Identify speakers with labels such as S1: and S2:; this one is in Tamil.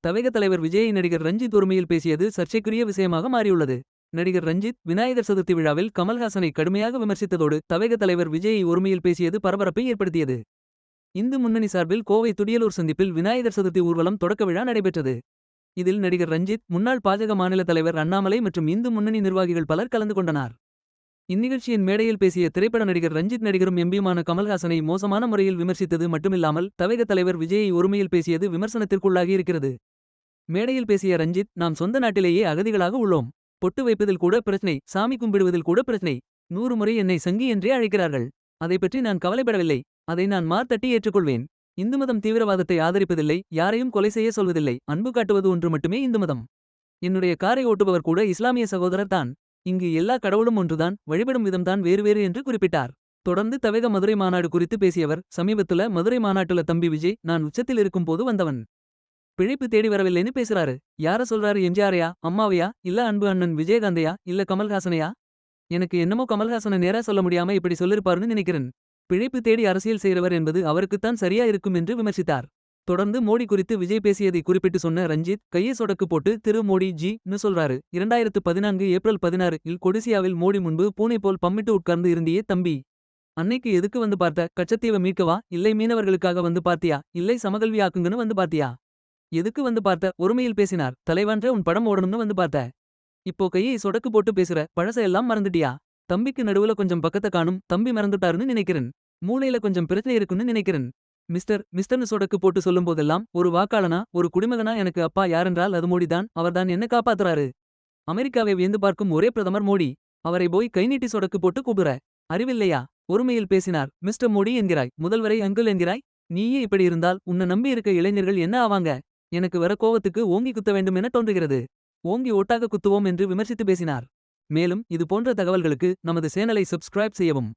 S1: தவேக தலைவர் விஜயை நடிகர் ரஞ்சித் ஒருமையில் பேசியது சர்ச்சைக்குரிய விஷயமாக மாறியுள்ளது. நடிகர் ரஞ்சித் விநாயகர் சதுர்த்தி விழாவில் கமல்ஹாசனை கடுமையாக விமர்சித்ததோடு தவேக தலைவர் விஜயை ஒருமையில் பேசியது பரபரப்பை ஏற்படுத்தியது. இந்து முன்னணி சார்பில் கோவை துடியலூர் சந்திப்பில் விநாயகர் சதுர்த்தி ஊர்வலம் தொடக்க விழா நடைபெற்றது. இதில் நடிகர் ரஞ்சித் முன்னாள் பாஜக மாநில தலைவர் அண்ணாமலை மற்றும் இந்து முன்னணி நிர்வாகிகள் பலர் கலந்து கொண்டனர். இந்நிகழ்ச்சியின் மேடையில் பேசிய திரைப்பட நடிகர் ரஞ்சித் நடிகரும் எம்பியுமான கமல்ஹாசனை மோசமான முறையில் விமர்சித்தது மட்டுமில்லாமல் தவேக தலைவர் விஜயை ஒருமையில் பேசியது விமர்சனத்திற்குள்ளாகி இருக்கிறது. மேடையில் பேசிய ரஞ்சித் நாம் சொந்த நாட்டிலேயே அகதிகளாக உள்ளோம். பொட்டு வைப்பதில் கூட பிரச்சனை சாமி கும்பிடுவதில் கூட பிரச்சனை நூறு முறை என்னை சங்கி என்றே அழைக்கிறார்கள். அதை பற்றி நான் கவலைப்படவில்லை. அதை நான் மார்த்தட்டி ஏற்றுக்கொள்வேன். இந்து மதம் தீவிரவாதத்தை ஆதரிப்பதில்லை. யாரையும் கொலை செய்ய சொல்வதில்லை. அன்பு காட்டுவது ஒன்று மட்டுமே இந்து மதம். என்னுடைய காரை ஓட்டுபவர் கூட இஸ்லாமிய சகோதரர் தான். இங்கு எல்லா கடவுளும் ஒன்றுதான் வழிபடும் விதம்தான் வேறு வேறு என்று குறிப்பிட்டார். தொடர்ந்து தவேக மதுரை மாநாடு குறித்து பேசியவர் சமீபத்துல மதுரை மாநாட்டுல தம்பி விஜய் நான் உச்சத்தில் இருக்கும் போது வந்தவன். பிழைப்பு தேடி வரவில்லைன்னு பேசுறாரு. யார சொல்றாரு எம்ஜிஆரையா அம்மாவையா இல்ல அன்பு அண்ணன் விஜயகாந்தையா இல்ல கமல்ஹாசனையா? எனக்கு என்னமோ கமல்ஹாசனை நேரா சொல்ல முடியாம இப்படி சொல்லிருப்பாருன்னு நினைக்கிறேன். பிழைப்பு தேடி அரசியல் செய்கிறவர் என்பது அவருக்குத்தான் சரியா இருக்கும் என்று விமர்சித்தார். தொடர்ந்து மோடி குறித்து விஜய் பேசியதை குறிப்பிட்டு சொன்ன ரஞ்சித் கையை சொடக்கு போட்டு திரு மோடி ஜி ன்னு சொல்றாரு. இரண்டாயிரத்து பதினான்கு ஏப்ரல் பதினாறு இல் கொடிசியாவில் மோடி முன்பு பூனை போல் பம்மிட்டு உட்கார்ந்து இருந்தியே தம்பி. அன்னைக்கு எதுக்கு வந்து பார்த்த? கச்சத்தீவை மீட்கவா இல்லை மீனவர்களுக்காக வந்து பார்த்தியா? இல்லை சமகல்வி ஆக்குங்கன்னு வந்து பார்த்தியா? எதுக்கு வந்து பார்த்த? ஒருமையில் பேசினார். தலைவன்ற உன் படம் ஓடணும்னு வந்து பார்த்த. இப்போ கையை சொடக்கு போட்டு பேசுற பழசையெல்லாம் எல்லாம் மறந்துட்டியா? தம்பிக்கு நடுவுல கொஞ்சம் பக்கத்தை காணும். தம்பி மறந்துட்டாருன்னு நினைக்கிறேன். மூளையில கொஞ்சம் பிரச்சனை இருக்குன்னு நினைக்கிறேன். மிஸ்டர் மிஸ்டர்னு சொடக்கு போட்டு சொல்லும்போதெல்லாம் ஒரு வாக்காளனா ஒரு குடிமகனா எனக்கு அப்பா யாரென்றால் அது மோடிதான் அவர்தான் என்ன காப்பாத்துறாரு. அமெரிக்காவை வியந்து பார்க்கும் ஒரே பிரதமர் மோடி அவரை போய் கைநீட்டி சொடக்கு போட்டு கூப்பிடுற. அறிவில்லையா? ஒருமையில் பேசினார். மிஸ்டர் மோடி என்கிறாய் முதல்வரை அங்குல் என்கிறாய்? நீயே இப்படி இருந்தால் உன்னை நம்பி இருக்க இளைஞர்கள் என்ன ஆவாங்க? எனக்கு வர கோவத்துக்கு ஓங்கி குத்த வேண்டும் என தோன்றுகிறது. ஓங்கி ஓட்டாக குத்துவோம் என்று விமர்சித்து பேசினார். மேலும் இது போன்ற தகவல்களுக்கு நமது சேனலை சப்ஸ்கிரைப் செய்யவும்.